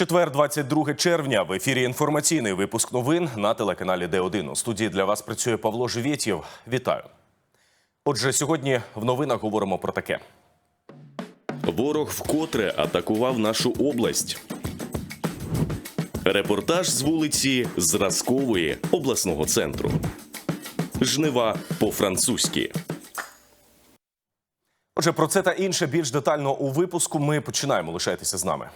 Четвер, 22 червня. В ефірі інформаційний випуск новин на телеканалі Д1. У студії для вас працює Павло Живєтєв. Вітаю. Отже, сьогодні в новинах говоримо про таке. Ворог вкотре атакував нашу область. Репортаж з вулиці Зразкової обласного центру. Жнива по-французьки. Отже, про це та інше більш детально у випуску. Ми починаємо. Лишайтеся з нами.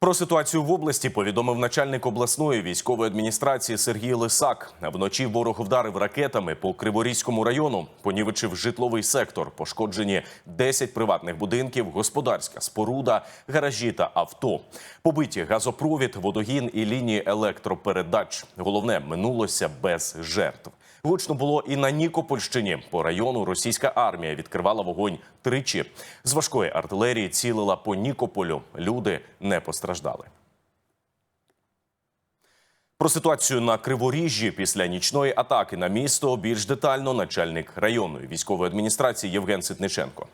Про ситуацію в області повідомив начальник обласної військової адміністрації Сергій Лисак. Вночі ворог вдарив ракетами по Криворізькому району, понівечив житловий сектор. Пошкоджені 10 приватних будинків, господарська споруда, гаражі та авто. Побиті газопровід, водогін і лінії електропередач. Головне минулося без жертв. Гучно було і на Нікопольщині. По району російська армія відкривала вогонь тричі. З важкої артилерії цілила по Нікополю. Люди не постраждали. Про ситуацію на Криворіжжі після нічної атаки на місто більш детально начальник районної військової адміністрації Євген Ситниченко.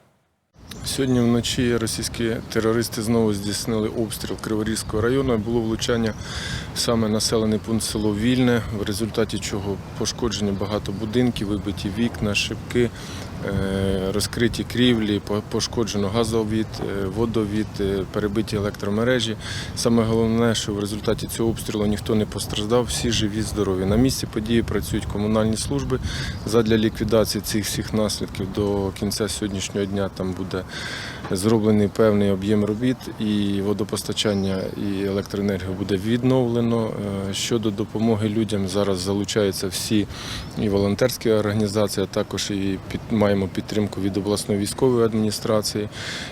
Сьогодні вночі російські терористи знову здійснили обстріл Криворізького району. Було влучання саме населений пункт село Вільне, в результаті чого пошкоджені багато будинків, вибиті вікна, шибки, розкриті крівлі, пошкоджено газовід, е, водовід, е, перебиті електромережі. Саме головне, що в результаті цього обстрілу ніхто не постраждав, всі живі, здорові. На місці події працюють комунальні служби. Задля ліквідації цих всіх наслідків до кінця сьогоднішнього дня там буде зроблений певний об'єм робіт, і водопостачання і електроенергія буде відновлено. Е, Щодо допомоги людям, зараз залучаються всі і волонтерські організації, а також і під, маємо підтримку від обласної військової адміністрації,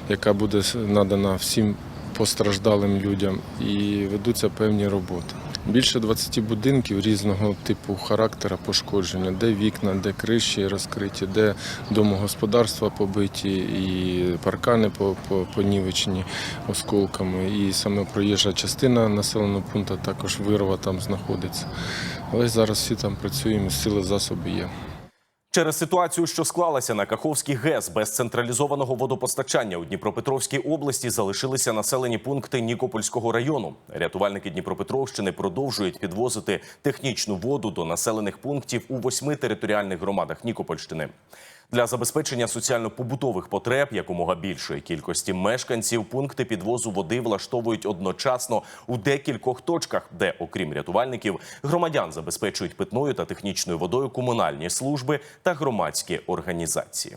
яка буде надана всім постраждалим людям, і ведуться певні роботи. Більше 20 будинків різного типу характера пошкодження, де вікна, де криші розкриті, де домогосподарства побиті, і паркани по- по- понівечені осколками. І саме проїжджа частина населеного пункту також вирова там знаходиться. Але зараз всі там працюємо, сили засоби є. Через ситуацію, що склалася на Каховській ГЕС без централізованого водопостачання у Дніпропетровській області, залишилися населені пункти Нікопольського району. Рятувальники Дніпропетровщини продовжують підвозити технічну воду до населених пунктів у восьми територіальних громадах Нікопольщини. Для забезпечення соціально-побутових потреб якомога більшої кількості мешканців пункти підвозу води влаштовують одночасно у декількох точках, де, окрім рятувальників, громадян забезпечують питною та технічною водою комунальні служби та громадські організації.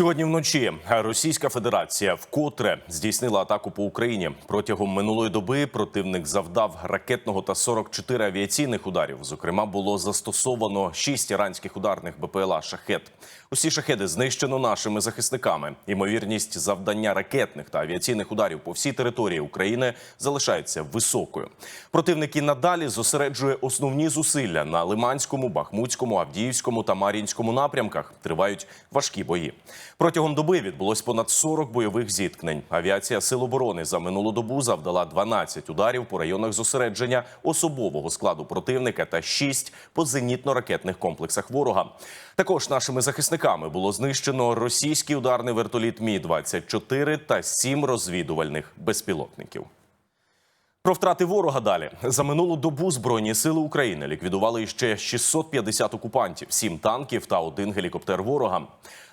Сьогодні вночі Російська Федерація вкотре здійснила атаку по Україні. Протягом минулої доби противник завдав ракетного та 44 авіаційних ударів. Зокрема, було застосовано 6 іранських ударних БПЛА «Шахет». Усі шахеди знищено нашими захисниками. Ймовірність завдання ракетних та авіаційних ударів по всій території України залишається високою. Противник і надалі зосереджує основні зусилля на Лиманському, Бахмутському, Авдіївському та Мар'їнському напрямках. Тривають важкі бої. Протягом доби відбулось понад 40 бойових зіткнень. Авіація Сил оборони за минулу добу завдала 12 ударів по районах зосередження особового складу противника та 6 по зенітно-ракетних комплексах ворога. Також нашими захисниками було знищено російський ударний вертоліт Мі 24 та 7 розвідувальних безпілотників. Про втрати ворога далі за минулу добу збройні сили України ліквідували ще 650 окупантів, 7 танків та один гелікоптер ворога.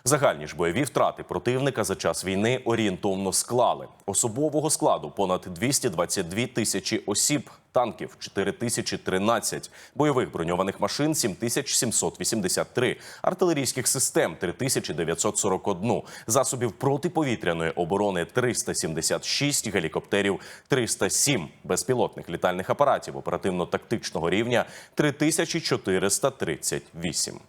Загальні ж бойові втрати противника за час війни орієнтовно склали особового складу понад 222 тисячі осіб, танків 4013, бойових броньованих машин 7783, артилерійських систем 3941, засобів протиповітряної оборони 376, гелікоптерів 307, безпілотних літальних апаратів оперативно-тактичного рівня 3438.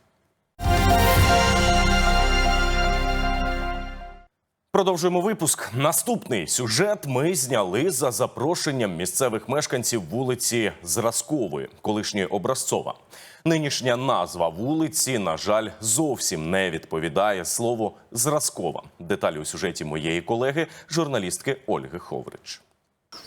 Продовжуємо випуск. Наступний сюжет ми зняли за запрошенням місцевих мешканців вулиці Зразкової, колишньої Образцова. Нинішня назва вулиці, на жаль, зовсім не відповідає слову Зразкова. Деталі у сюжеті моєї колеги, журналістки Ольги Ховрич.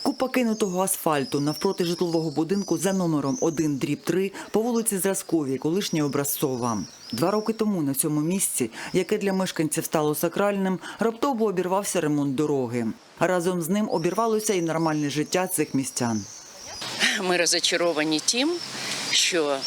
Купа кинутого асфальту навпроти житлового будинку за номером 1 дріб 3 по вулиці Зразковій, колишня Образцова. Два роки тому на цьому місці, яке для мешканців стало сакральним, раптово обірвався ремонт дороги. Разом з ним обірвалося і нормальне життя цих містян. Ми розочаровані тим, що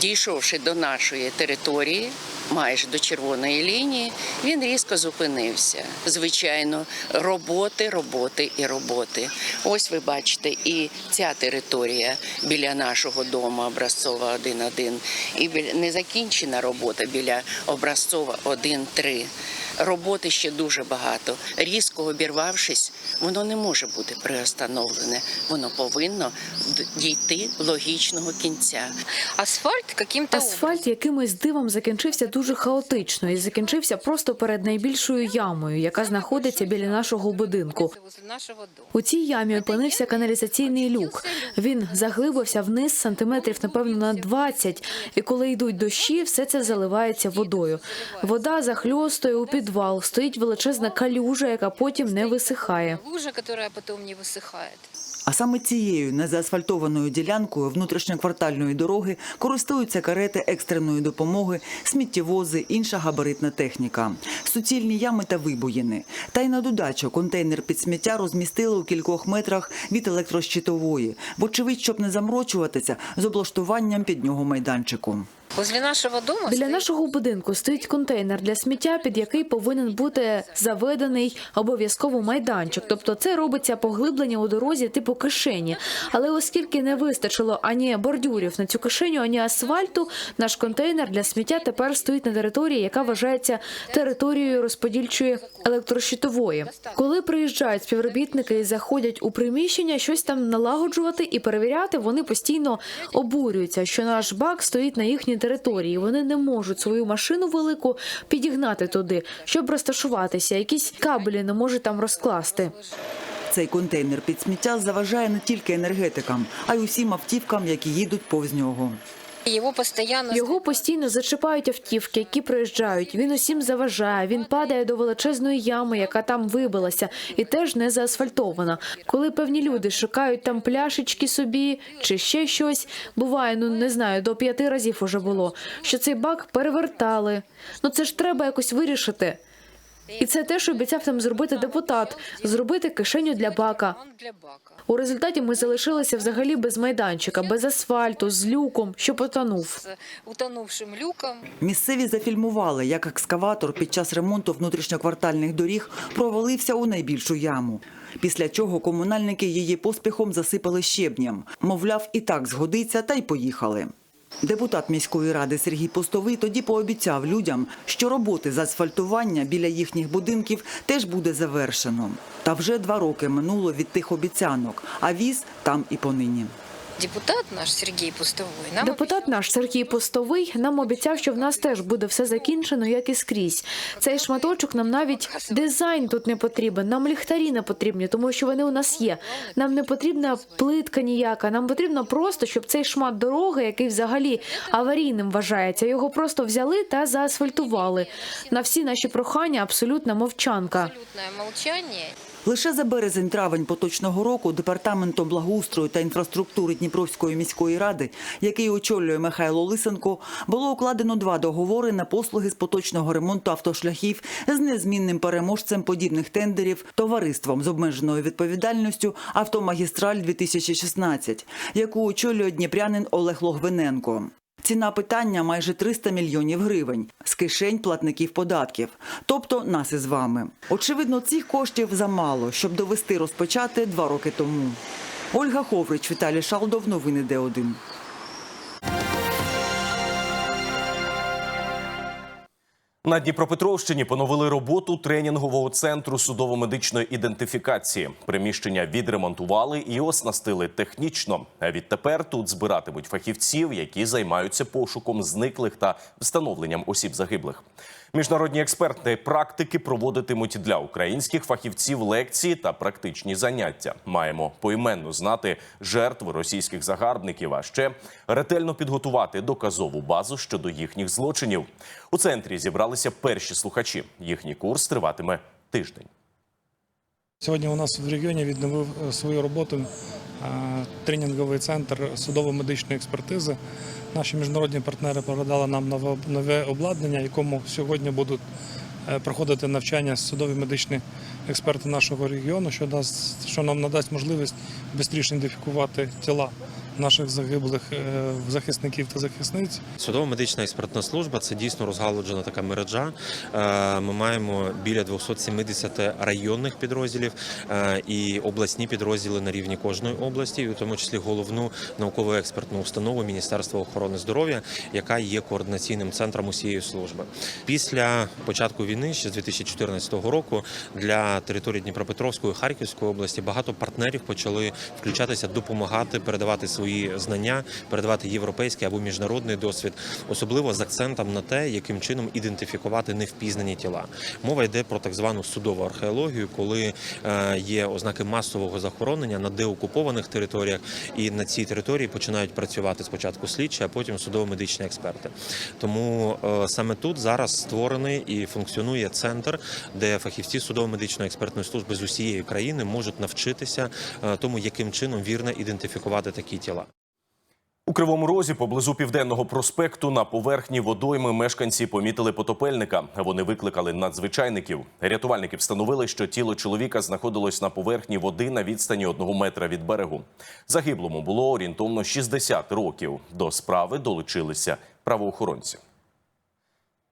дійшовши до нашої території, майже до червоної лінії, він різко зупинився. Звичайно, роботи, роботи і роботи. Ось ви бачите, і ця територія біля нашого дому Образцова 1-1, і біля незакінчена робота біля Образцова 1-3. Роботи ще дуже багато. Різко обірвавшись, воно не може бути приостановлене. Воно повинно дійти логічного кінця. Асфальт каким-то Асфальт якимось дивом закінчився дуже хаотично і закінчився просто перед найбільшою ямою, яка знаходиться біля нашого будинку. У цій ямі опинився каналізаційний люк. Він заглибився вниз сантиметрів, напевно, на 20, і коли йдуть дощі, все це заливається водою. Вода захльостує у підвал, стоїть величезна калюжа, яка потім не висихає. Лужа, которая потом не высыхает. А саме цією незаасфальтованою ділянкою внутрішньоквартальної дороги користуються карети екстреної допомоги, сміттєвози, інша габаритна техніка, суцільні ями та вибоїни. Та й на додачу контейнер під сміття розмістили у кількох метрах від електрощитової, вочевидь, щоб не заморочуватися з облаштуванням під нього майданчику. Біля нашого будинку стоїть контейнер для сміття, під який повинен бути заведений обов'язково майданчик. Тобто це робиться поглиблення у дорозі типу кишені. Але оскільки не вистачило ані бордюрів на цю кишеню, ані асфальту, наш контейнер для сміття тепер стоїть на території, яка вважається територією розподільчої електрощитової. Коли приїжджають співробітники і заходять у приміщення, щось там налагоджувати і перевіряти, вони постійно обурюються, що наш бак стоїть на їхній території. Вони не можуть свою машину велику підігнати туди, щоб розташуватися. Якісь кабелі не можуть там розкласти. Цей контейнер під сміття заважає не тільки енергетикам, а й усім автівкам, які їдуть повз нього. Його постійно зачіпають автівки, які приїжджають. Він усім заважає. Він падає до величезної ями, яка там вибилася, і теж не заасфальтована. Коли певні люди шукають там пляшечки собі чи ще щось, буває, ну не знаю, до п'яти разів уже було. Що цей бак перевертали. Ну це ж треба якось вирішити. І це те, що обіцяв там зробити депутат, зробити кишеню для бака. Для бака. У результаті ми залишилися взагалі без майданчика, без асфальту, з люком, що потонув. Утонувшим люком. Місцеві зафільмували, як екскаватор під час ремонту внутрішньоквартальних доріг провалився у найбільшу яму. Після чого комунальники її поспіхом засипали щебням. Мовляв, і так згодиться, та й поїхали. Депутат міської ради Сергій Постовий тоді пообіцяв людям, що роботи з асфальтування біля їхніх будинків теж буде завершено. Та вже два роки минуло від тих обіцянок, а віз там і понині. Депутат наш Сергей Пустовой нам Депутат наш Сергій Постовий нам обіцяв, що в нас теж буде все закінчено, як і скрізь. Цей шматочок нам навіть дизайн тут не потрібен. Нам ліхтарі не потрібні, тому що вони у нас є. Нам не потрібна плитка ніяка. Нам потрібно просто, щоб цей шмат дороги, який взагалі аварійним вважається, його просто взяли та заасфальтували. На всі наші прохання абсолютна мовчанка. абсолютное молчание. Лише за березень-травень поточного року департаментом благоустрою та інфраструктури Дніпровської міської ради, який очолює Михайло Лисенко, було укладено два договори на послуги з поточного ремонту автошляхів з незмінним переможцем подібних тендерів товариством з обмеженою відповідальністю Автомагістраль 2016 яку очолює дніпрянин Олег Логвиненко. Ціна питання майже 300 мільйонів гривень з кишень платників податків, тобто нас із вами. Очевидно, цих коштів замало, щоб довести розпочати два роки тому. Ольга Ховрич, Віталій Шалдов, новини Д1. На Дніпропетровщині поновили роботу тренінгового центру судово-медичної ідентифікації. Приміщення відремонтували і оснастили технічно. А відтепер тут збиратимуть фахівців, які займаються пошуком зниклих та встановленням осіб загиблих. Міжнародні експерти практики проводитимуть для українських фахівців лекції та практичні заняття. Маємо поіменно знати жертв російських загарбників, а ще ретельно підготувати доказову базу щодо їхніх злочинів. У центрі зібралися перші слухачі. Їхній курс триватиме тиждень. Сьогодні у нас в регіоні відновив е, свою роботу е, тренінговий центр судово-медичної експертизи. Наші міжнародні партнери передали нам нове, обладнання, якому сьогодні будуть е, проходити навчання судові медичні експерти нашого регіону, що, дасть, що нам надасть можливість швидше ідентифікувати тіла наших загиблих е, захисників та захисниць. Судово-медична експертна служба це дійсно розгалуджена така мережа. Е, Ми маємо біля 270 районних підрозділів е, і обласні підрозділи на рівні кожної області, і у тому числі головну науково-експертну установу Міністерства охорони здоров'я, яка є координаційним центром усієї служби. Після початку війни, ще з 2014 року, для території Дніпропетровської Харківської області багато партнерів почали включатися, допомагати, передавати свої знання, передавати європейський або міжнародний досвід, особливо з акцентом на те, яким чином ідентифікувати невпізнані тіла. Мова йде про так звану судову археологію, коли е, є ознаки масового захоронення на деокупованих територіях, і на цій території починають працювати спочатку слідчі, а потім судово-медичні експерти. Тому е, саме тут зараз створений і функціонує центр, де фахівці судово-медичної експертної служби з усієї країни можуть навчитися е, тому, яким чином вірно ідентифікувати такі тіла. У Кривому Розі поблизу південного проспекту на поверхні водойми мешканці помітили потопельника. Вони викликали надзвичайників. Рятувальники встановили, що тіло чоловіка знаходилось на поверхні води на відстані одного метра від берегу. Загиблому було орієнтовно 60 років. До справи долучилися правоохоронці.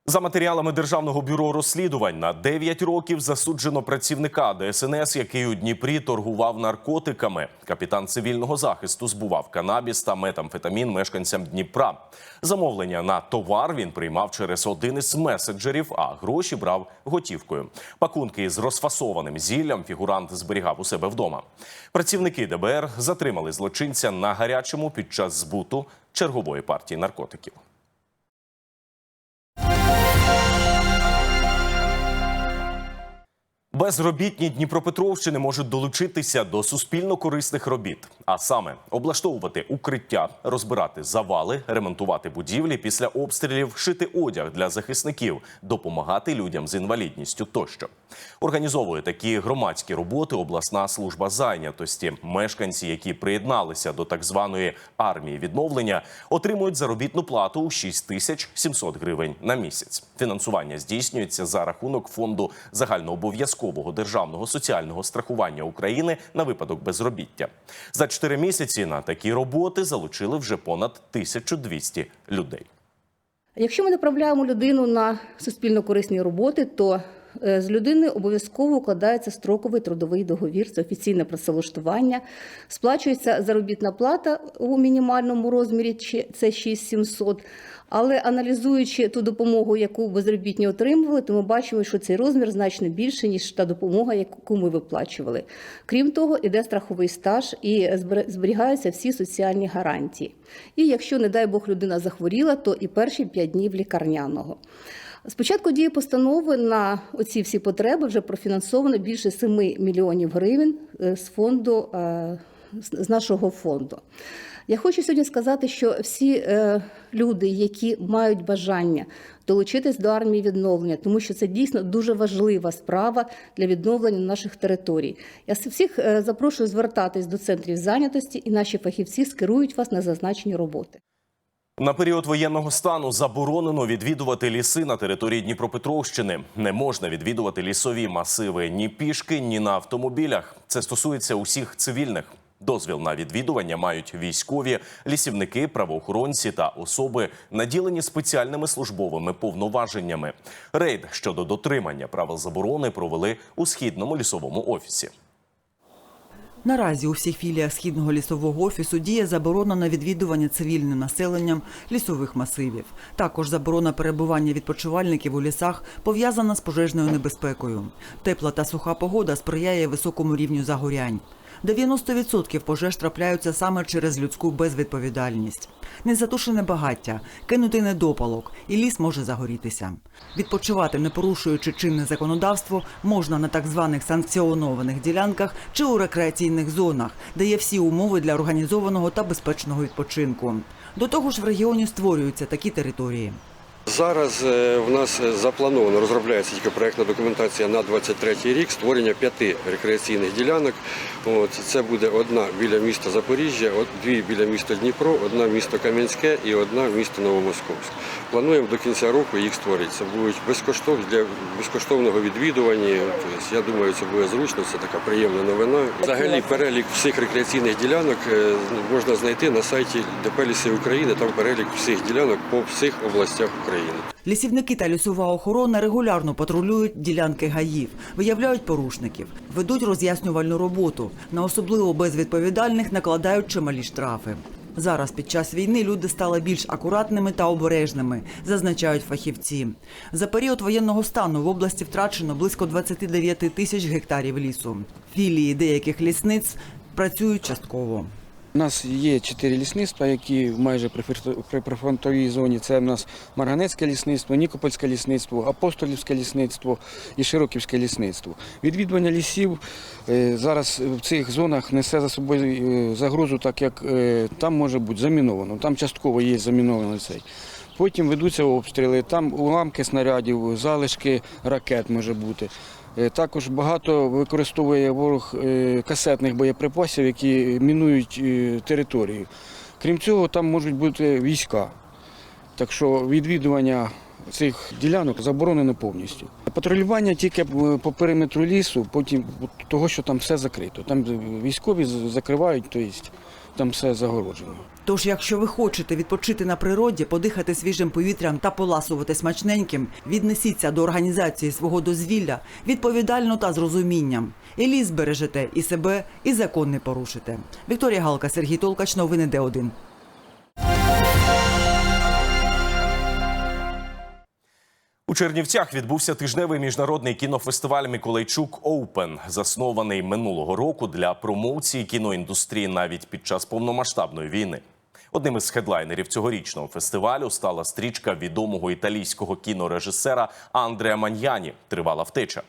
За матеріалами Державного бюро розслідувань на 9 років засуджено працівника ДСНС, який у Дніпрі торгував наркотиками. Капітан цивільного захисту збував канабіс та метамфетамін мешканцям Дніпра. Замовлення на товар він приймав через один із меседжерів, а гроші брав готівкою. Пакунки з розфасованим зіллям фігурант зберігав у себе вдома. Працівники ДБР затримали злочинця на гарячому під час збуту чергової партії наркотиків. Безробітні Дніпропетровщини можуть долучитися до суспільно корисних робіт, а саме облаштовувати укриття, розбирати завали, ремонтувати будівлі після обстрілів, шити одяг для захисників, допомагати людям з інвалідністю тощо. Організовує такі громадські роботи обласна служба зайнятості. Мешканці, які приєдналися до так званої армії відновлення, отримують заробітну плату у 6 тисяч 700 гривень на місяць. Фінансування здійснюється за рахунок фонду загальнообов'язкового державного соціального страхування України на випадок безробіття. За 4 місяці на такі роботи залучили вже понад 1200 людей. Якщо ми направляємо людину на суспільно корисні роботи, то з людини обов'язково укладається строковий трудовий договір, це офіційне працевлаштування, сплачується заробітна плата у мінімальному розмірі, це 6700. Але аналізуючи ту допомогу, яку безробітні отримували, то ми бачимо, що цей розмір значно більше, ніж та допомога, яку ми виплачували. Крім того, іде страховий стаж і зберігаються всі соціальні гарантії. І якщо, не дай Бог, людина захворіла, то і перші 5 днів лікарняного. Спочатку дії постанови на оці всі потреби вже профінансовано більше 7 мільйонів гривень е, з фонду е, з нашого фонду. Я хочу сьогодні сказати, що всі е, люди, які мають бажання долучитись до армії відновлення, тому що це дійсно дуже важлива справа для відновлення наших територій. Я всіх запрошую звертатись до центрів зайнятості, і наші фахівці скерують вас на зазначені роботи. На період воєнного стану заборонено відвідувати ліси на території Дніпропетровщини. Не можна відвідувати лісові масиви ні пішки, ні на автомобілях. Це стосується усіх цивільних. Дозвіл на відвідування мають військові, лісівники, правоохоронці та особи, наділені спеціальними службовими повноваженнями. Рейд щодо дотримання правил заборони провели у східному лісовому офісі. Наразі у всіх філіях східного лісового офісу діє заборона на відвідування цивільним населенням лісових масивів. Також заборона перебування відпочивальників у лісах пов'язана з пожежною небезпекою. Тепла та суха погода сприяє високому рівню загорянь. 90% пожеж трапляються саме через людську безвідповідальність. Незатушене багаття, кинутий недопалок, і ліс може загорітися. Відпочивати, не порушуючи чинне законодавство, можна на так званих санкціонованих ділянках чи у рекреаційних зонах, де є всі умови для організованого та безпечного відпочинку. До того ж, в регіоні створюються такі території. Зараз е, в нас е, заплановано, розробляється тільки проєктна документація на 23 рік створення п'яти рекреаційних ділянок. От, це буде одна біля міста Запоріжжя, дві біля міста Дніпро, одна місто Кам'янське і одна місто Новомосковськ. Плануємо до кінця року їх створити. Це будуть безкоштовні для безкоштовного відвідування. Тобто, я думаю, це буде зручно, це така приємна новина. Взагалі перелік всіх рекреаційних ділянок е, можна знайти на сайті ДП «Ліси України. Там перелік всіх ділянок по всіх областях України. Лісівники та лісова охорона регулярно патрулюють ділянки гаїв, виявляють порушників, ведуть роз'яснювальну роботу. На особливо безвідповідальних накладають чималі штрафи. Зараз під час війни люди стали більш акуратними та обережними, зазначають фахівці. За період воєнного стану в області втрачено близько 29 тисяч гектарів лісу. Філії деяких лісниць працюють частково. У нас є чотири лісництва, які майже при прифронтовій зоні. Це в нас Марганецьке лісництво, Нікопольське лісництво, Апостолівське лісництво і Широківське лісництво. Відвідування лісів е, зараз в цих зонах несе за собою е, загрозу, так як е, там може бути заміновано. Там частково є замінований цей. Потім ведуться обстріли, там уламки снарядів, залишки ракет може бути. Е, Також багато використовує ворог е, касетних боєприпасів, які мінують е, територію. Крім цього, там можуть бути війська. Так що відвідування цих ділянок заборонено повністю. Патрулювання тільки е, по периметру лісу, потім того, що там все закрито. Там військові закривають, тобто там все загороджено. Тож, якщо ви хочете відпочити на природі, подихати свіжим повітрям та поласувати смачненьким, віднесіться до організації свого дозвілля відповідально та з розумінням. І ліс бережете, і себе, і закон не порушите. Вікторія Галка, Сергій Толкач, новини Д1. Чернівцях відбувся тижневий міжнародний кінофестиваль Миколайчук Оупен, заснований минулого року для промоції кіноіндустрії навіть під час повномасштабної війни. Одним із хедлайнерів цьогорічного фестивалю стала стрічка відомого італійського кінорежисера Андреа Маньяні Тривала втеча.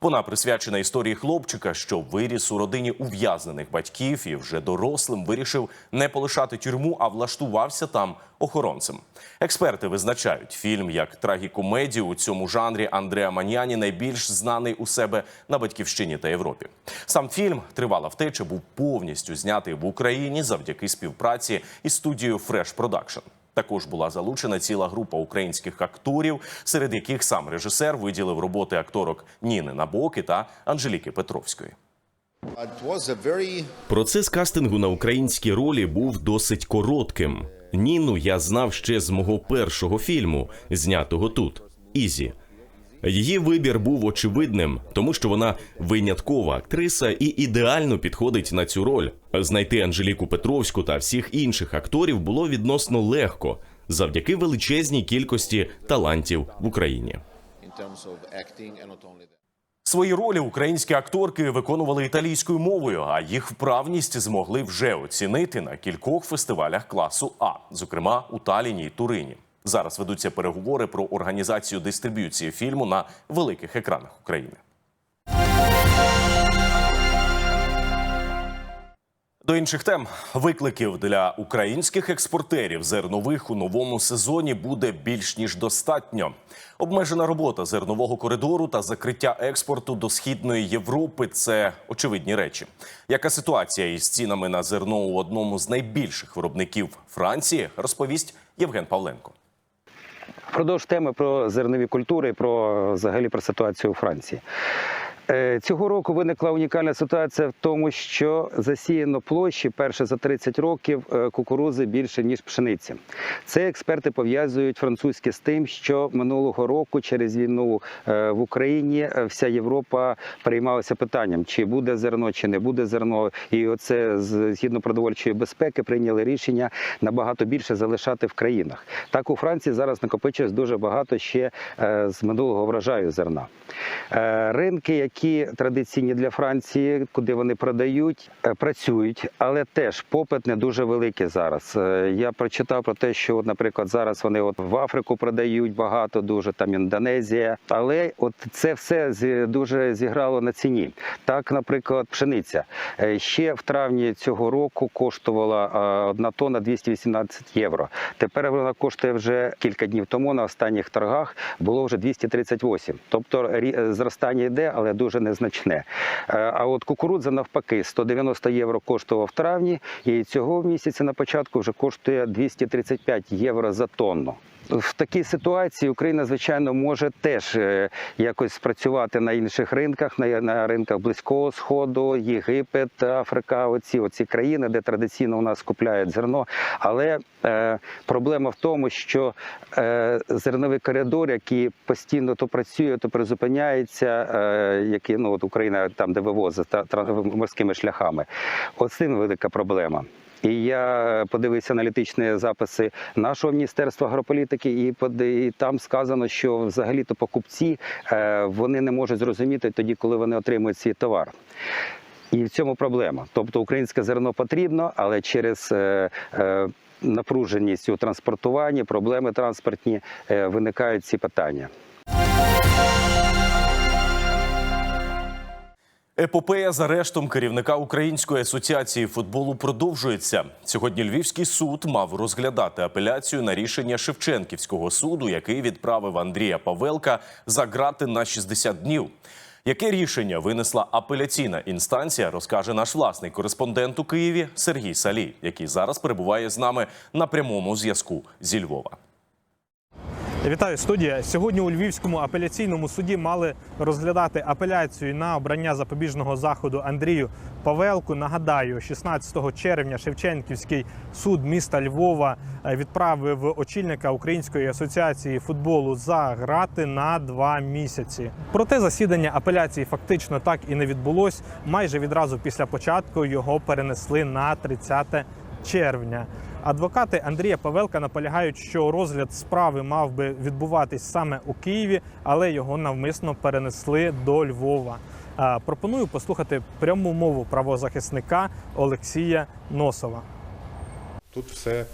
Вона присвячена історії хлопчика, що виріс у родині ув'язнених батьків і вже дорослим вирішив не полишати тюрму, а влаштувався там охоронцем. Експерти визначають фільм як трагікомедію у цьому жанрі Андреа Маньяні найбільш знаний у себе на батьківщині та Європі. Сам фільм Тривала втеча був повністю знятий в Україні завдяки співпраці із студією Fresh Production. Також була залучена ціла група українських акторів, серед яких сам режисер виділив роботи акторок Ніни Набоки та Анжеліки Петровської. Процес кастингу на українські ролі був досить коротким. Ніну я знав ще з мого першого фільму, знятого тут Ізі. Її вибір був очевидним, тому що вона виняткова актриса і ідеально підходить на цю роль. Знайти Анжеліку Петровську та всіх інших акторів було відносно легко завдяки величезній кількості талантів в Україні. Свої ролі українські акторки виконували італійською мовою, а їх вправність змогли вже оцінити на кількох фестивалях класу А, зокрема у Таліні і Турині. Зараз ведуться переговори про організацію дистриб'юції фільму на великих екранах України. До інших тем викликів для українських експортерів зернових у новому сезоні буде більш ніж достатньо. Обмежена робота зернового коридору та закриття експорту до східної Європи це очевидні речі. Яка ситуація із цінами на зерно у одному з найбільших виробників Франції, розповість Євген Павленко. Продовж теми про зернові культури, про взагалі про ситуацію у Франції. Е, Цього року виникла унікальна ситуація в тому, що засіяно площі перше за 30 років е, кукурузи більше ніж пшениці. Це експерти пов'язують французьке з тим, що минулого року через війну е, в Україні вся Європа переймалася питанням, чи буде зерно, чи не буде зерно. І оце згідно продовольчої безпеки прийняли рішення набагато більше залишати в країнах. Так у Франції зараз накопичується дуже багато ще з минулого врожаю зерна. Ринки, які традиційні для Франції, куди вони продають, е, працюють, але теж попит не дуже великий зараз. Е, Я прочитав про те, що, наприклад, зараз вони от в Африку продають багато, дуже там Індонезія. Але от це все дуже зіграло на ціні. Так, наприклад, пшениця Е, ще в травні цього року коштувала одна тонна 218 євро. Тепер вона коштує вже кілька днів тому на останніх торгах було вже 238. Тобто зростання йде, але дуже незначне. Е, А от кукурудза навпаки 190 євро коштував в травні, і цього місяця на початку вже коштує 235 євро за тонну. В такій ситуації Україна, звичайно, може теж е, якось спрацювати на інших ринках, на, на ринках Близького Сходу, Єгипет, Африка, оці, оці країни, де традиційно у нас купляють зерно. Але е, проблема в тому, що е, зерновий коридор, який постійно то працює, то призупиняється, е, який ну от Україна там, де вивозить та, морськими шляхами. З цим велика проблема. І я подивився аналітичні записи нашого міністерства агрополітики, і там сказано, що взагалі-то покупці е, вони не можуть зрозуміти тоді, коли вони отримують свій товар. І в цьому проблема. Тобто українське зерно потрібно, але через е, е, напруженість у транспортуванні, проблеми транспортні е, виникають ці питання. Епопея з арештом керівника Української асоціації футболу продовжується. Сьогодні Львівський суд мав розглядати апеляцію на рішення Шевченківського суду, який відправив Андрія Павелка за грати на 60 днів. Яке рішення винесла апеляційна інстанція, розкаже наш власний кореспондент у Києві Сергій Салій, який зараз перебуває з нами на прямому зв'язку зі Львова. Вітаю студія. Сьогодні у Львівському апеляційному суді мали розглядати апеляцію на обрання запобіжного заходу Андрію Павелку. Нагадаю, 16 червня Шевченківський суд міста Львова е, відправив очільника Української асоціації футболу за грати на два місяці. Проте засідання апеляції фактично так і не відбулось. Майже відразу після початку його перенесли на 30 червня. Адвокати Андрія Павелка наполягають, що розгляд справи мав би відбуватись саме у Києві, але його навмисно перенесли до Львова. Пропоную послухати пряму мову правозахисника Олексія Носова. Тут все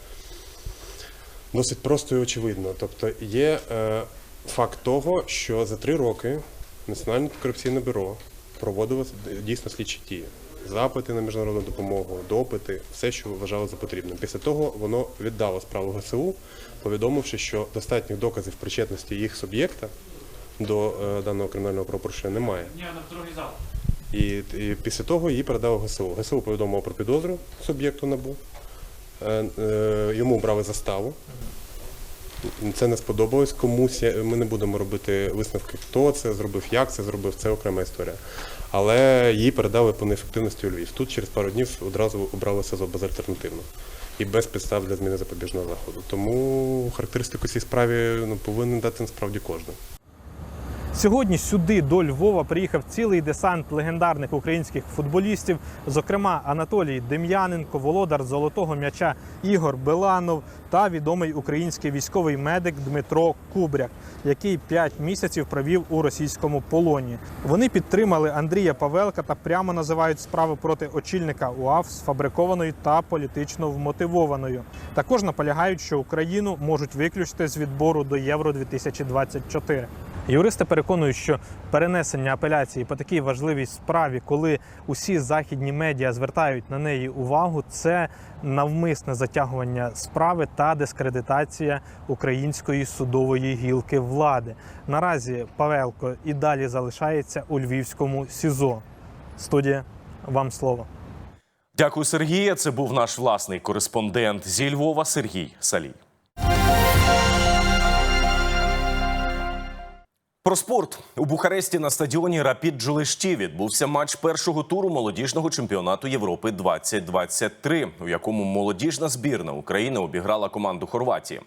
досить просто і очевидно. Тобто є е, факт того, що за три роки Національне антикорупційне бюро проводило дійсно слідчі дії. Запити на міжнародну допомогу, допити, все, що вважало за потрібне. Після того воно віддало справу ГСУ, повідомивши, що достатніх доказів причетності їх суб'єкта до е, даного кримінального правопорушення немає. І, і після того її передало ГСУ. ГСУ повідомило про підозру суб'єкту НАБУ. Е, е, Йому брали заставу. Це не сподобалось комусь. Ми не будемо робити висновки, хто це зробив, як це зробив, це окрема історія. Але її передали по неефективності у Львів. Тут через пару днів одразу обрали СИЗО безальтернативно і без підстав для зміни запобіжного заходу. Тому характеристику цій справі ну, повинен дати насправді кожен. Сьогодні сюди до Львова приїхав цілий десант легендарних українських футболістів, зокрема Анатолій Дем'яненко, володар золотого м'яча Ігор Беланов та відомий український військовий медик Дмитро Кубряк, який 5 місяців провів у російському полоні. Вони підтримали Андрія Павелка та прямо називають справу проти очільника УАФ сфабрикованою та політично вмотивованою. Також наполягають, що Україну можуть виключити з відбору до Євро 2024. Юристи переконують, що перенесення апеляції по такій важливій справі, коли усі західні медіа звертають на неї увагу, це навмисне затягування справи та дискредитація української судової гілки влади. Наразі Павелко і далі залишається у львівському СІЗО. Студія, вам слово. Дякую, Сергія. Це був наш власний кореспондент зі Львова Сергій Салій. Про спорт у Бухаресті на стадіоні Рапід Джулешті відбувся матч першого туру молодіжного чемпіонату Європи 2023, у якому молодіжна збірна України обіграла команду Хорватії.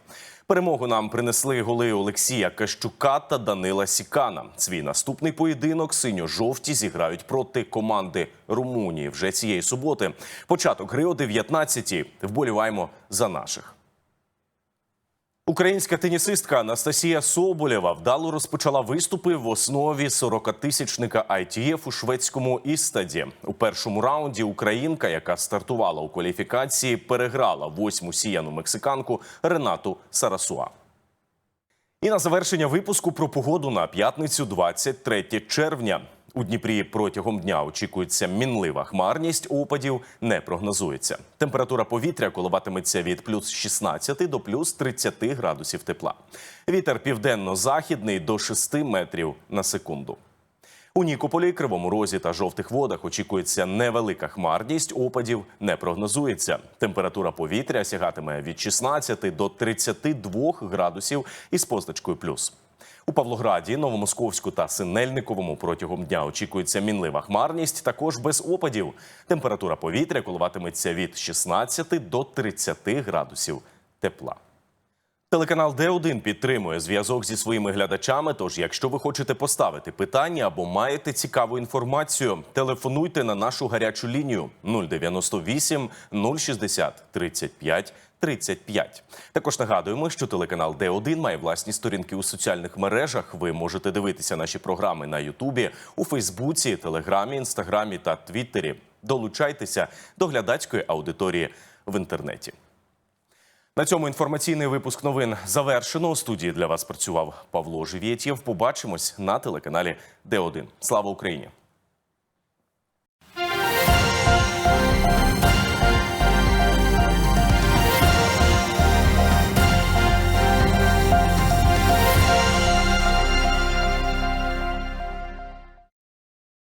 Перемогу нам принесли голи Олексія Кащука та Данила Сікана. Свій наступний поєдинок синьо-жовті зіграють проти команди Румунії вже цієї суботи. Початок гри о 19-й. Вболіваємо за наших. Українська тенісистка Анастасія Соболєва вдало розпочала виступи в основі 40-тисячника ITF у шведському істаді. У першому раунді українка, яка стартувала у кваліфікації, переграла восьму сіяну мексиканку Ренату Сарасуа. І на завершення випуску про погоду на п'ятницю, 23 червня. У Дніпрі протягом дня очікується мінлива хмарність, опадів не прогнозується. Температура повітря коливатиметься від плюс 16 до плюс 30 градусів тепла. Вітер південно-західний до 6 метрів на секунду. У Нікополі, Кривому Розі та жовтих водах очікується невелика хмарність, опадів не прогнозується. Температура повітря сягатиме від 16 до 32 градусів із позначкою плюс. У Павлограді, Новомосковську та Синельниковому протягом дня очікується мінлива хмарність, також без опадів. Температура повітря коливатиметься від 16 до 30 градусів тепла. Телеканал Д1 підтримує зв'язок зі своїми глядачами. Тож, якщо ви хочете поставити питання або маєте цікаву інформацію, телефонуйте на нашу гарячу лінію 098 060 35 35. Також нагадуємо, що телеканал Д1 має власні сторінки у соціальних мережах. Ви можете дивитися наші програми на Ютубі, у Фейсбуці, Телеграмі, Інстаграмі та Твіттері. Долучайтеся до глядацької аудиторії в інтернеті. На цьому інформаційний випуск новин завершено. У студії для вас працював Павло Живєтєв. Побачимось на телеканалі Д1. Слава Україні!